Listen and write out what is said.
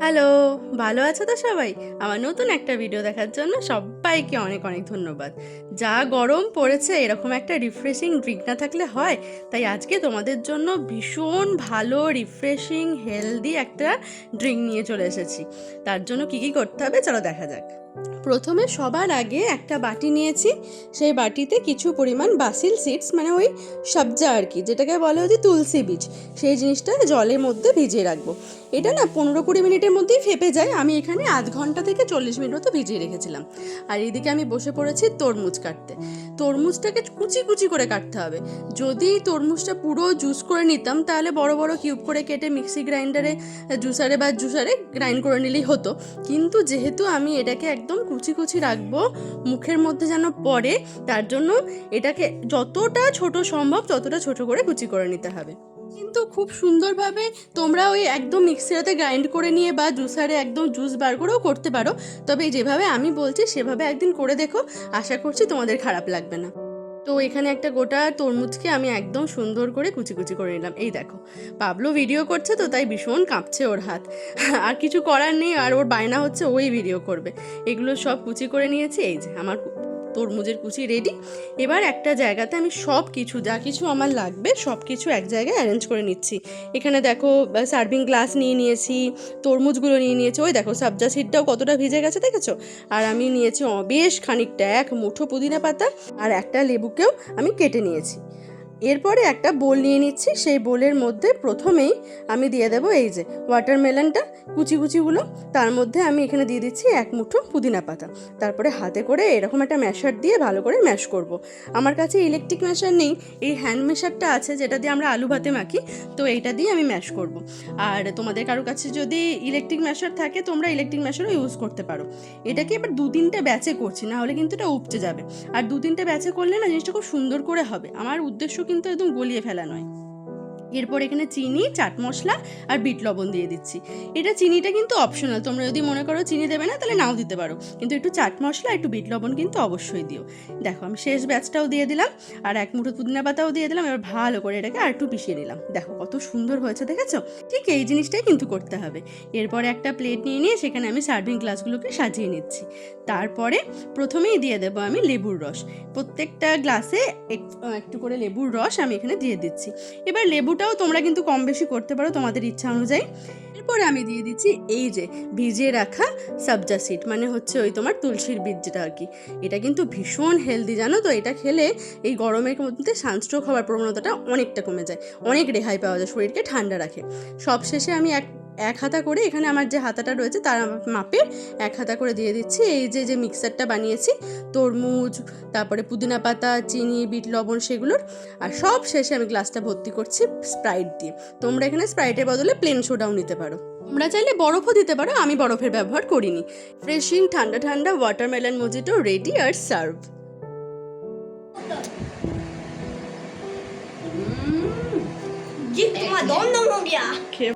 Hello, ভালো আছো তো সবাই? আমার নতুন একটা ভিডিও দেখার জন্য সবাইকে অনেক অনেক ধন্যবাদ। যা গরম পড়েছে, এরকম একটা রিফ্রেশিং ড্রিঙ্ক না থাকলে হয়। তাই আজকে তোমাদের জন্য ভীষণ ভালো রিফ্রেশিং হেলদি একটা ড্রিঙ্ক নিয়ে চলে এসেছি। তার জন্য কি কি করতে হবে, চলো দেখা যাক। প্রথমে সবার আগে একটা বাটি নিয়েছি। সেই বাটিতে কিছু পরিমাণ বাসিল সিডস মানে ওই সবজা আর কি, যেটাকে বলে হচ্ছে তুলসী বীজ, সেই জিনিসটা জলের মধ্যে ভিজিয়ে রাখব। এটা না পনেরো কুড়ি মিনিটের মধ্যেই ফেপে যায়। আমি এখানে আধ ঘণ্টা থেকে চল্লিশ মিনিট মতো ভিজিয়ে রেখেছিলাম। আর এদিকে আমি বসে পড়েছি তরমুজ কাটতে। তরমুজটাকে কুচি কুচি করে কাটতে হবে। যদি তরমুজটা পুরো জুস করে নিতাম, তাহলে বড় বড় কিউব করে কেটে মিক্সি গ্রাইন্ডারে জুসারে বা জুসারে গ্রাইন্ড করে নিলেই হতো। কিন্তু যেহেতু আমি এটাকে একদম কুচি কুচি রাখব, মুখের মধ্যে যেন পড়ে, তার জন্য এটাকে যতটা ছোট সম্ভব, ততটা ছোট করে কুচি করে নিতে হবে। কিন্তু খুব সুন্দরভাবে তোমরা ওই একদম মিক্সিতে গ্রাইন্ড করে নিয়ে বা জুসারে একদম জুস বার করেও করতে পারো। তবে যেভাবে আমি বলছি, সেভাবে একদিন করে দেখো। আশা করছি তোমাদের খারাপ লাগবে না। তো এখানে একটা গোটা তরমুজকে আমি একদম সুন্দর করে কুচি কুচি করে নিলাম। এই দেখো, পাবলো ভিডিও করছে তো তাই ভীষণ কাঁপছে ওর হাত। আর কিছু করার নেই, আর ওর বায়না হচ্ছে ওই ভিডিও করবে। এগুলো সব কুচি করে নিয়েছি, এই যে আমার তরমুজের কুচি রেডি এবার একটা জায়গাতে আমি সব কিছু যা কিছু আমার লাগবে সব কিছু এক জায়গায় অ্যারেঞ্জ করে নিচ্ছি। এখানে দেখো সার্ভিং গ্লাস নিয়ে নিয়েছি, তরমুজগুলো নিয়ে নিয়েছি। ওই দেখো, সাবজা সিটটাও কতটা ভিজে গেছে, দেখেছ? আর আমি নিয়েছি বেশ খানিকটা, এক মুঠো পুদিনা পাতা আর একটা লেবুকেও আমি কেটে নিয়েছি। এরপরে একটা বোল নিয়ে নিচ্ছি, সেই বোলের মধ্যে প্রথমেই আমি দিয়ে দেবো এই যে ওয়াটারমেলনটা কুচি কুচিগুলো। তার মধ্যে আমি এখানে দিয়ে দিচ্ছি এক মুঠো পুদিনা পাতা। তারপরে হাতে করে এরকম একটা ম্যাশার দিয়ে ভালো করে ম্যাশ করব। আমার কাছে ইলেকট্রিক ম্যাশার নেই, এই হ্যান্ড ম্যাশারটা আছে যেটা দিয়ে আমরা আলু ভাতে মাখি, তো এইটা দিয়ে আমি ম্যাশ করব। আর তোমাদের কারও কাছে যদি ইলেকট্রিক ম্যাশার থাকে, তোমরা ইলেকট্রিক ম্যাশারও ইউজ করতে পারো। এটাকে এবার দু তিনটে ব্যাচে করছি না হলে কিন্তু এটা উপচে যাবে। আর দু তিনটে ব্যাচে করলে না জিনিসটা খুব সুন্দর করে হবে। আমার উদ্দেশ্য কিন্তু একদম গলিয়ে ফেলা নয়। এরপর এখানে চিনি, চাট মশলা আর বিট লবণ দিয়ে দিচ্ছি। এটা চিনিটা কিন্তু অপশনাল তোমরা যদি মনে করো চিনি দেবে না, তাহলে নাও দিতে পারো। কিন্তু একটু চাট মশলা, একটু বিট লবণ কিন্তু অবশ্যই দিও। দেখো, আমি শেষ ব্যাচটাও দিয়ে দিলাম, আর এক মুঠো পুদিনা পাতাও দিয়ে দিলাম, এবার ভালো করে এটাকে আর একটু পিষিয়ে নিলাম। দেখো, কত সুন্দর হয়েছে, দেখেছ? ঠিক এই জিনিসটাই কিন্তু করতে হবে। এরপরে একটা প্লেট নিয়ে নিয়ে সেখানে আমি সার্ভিং গ্লাসগুলোকে সাজিয়ে নিচ্ছি। তারপরে প্রথমেই দিয়ে দেবো আমি লেবুর রস। প্রত্যেকটা গ্লাসে এক- একটু করে লেবুর রস আমি এখানে দিয়ে দিচ্ছি। এবার লেবুটাও তোমরা কিন্তু কম বেশি করতে পারো তোমাদের ইচ্ছা অনুযায়ী। এরপরে আমি দিয়ে দিচ্ছি এই যে ভিজিয়ে রাখা সাবজা সিড মানে হচ্ছে ওই তোমার তুলসীর বীজ যেটা আর কি। এটা কিন্তু ভীষণ হেলদি জানো তো? এটা খেলে এই গরমের মধ্যে সানস্ট্রোক হওয়ার প্রবণতাটা অনেকটা কমে যায়, অনেক রেহাই পাওয়া যায়, শরীরকে ঠান্ডা রাখে। সবশেষে আমি এক এক হাতা করে এখানে আমার যে হাতাটা রয়েছে তার মাপে এক হাতা করে দিয়ে দিচ্ছি। এই যে যে মিক্সারটা বানিয়েছি তরমুজ তারপরে পুদিনা পাতা চিনি বিট লবণ সেগুলোর। আর সব শেষে আমি গ্লাসটা ভর্তি করছি স্প্রাইট দিয়ে। তোমরা এখানে স্প্রাইটের বদলে প্লেন সোডাও নিতে পারো। তোমরা চাইলে বরফও দিতে পারো আমি বরফের ব্যবহার করিনি। ফ্রেশিং ঠান্ডা ঠান্ডা ওয়াটারমেলন মজিটো রেডি আর সার্ভ। Madonna, mon gars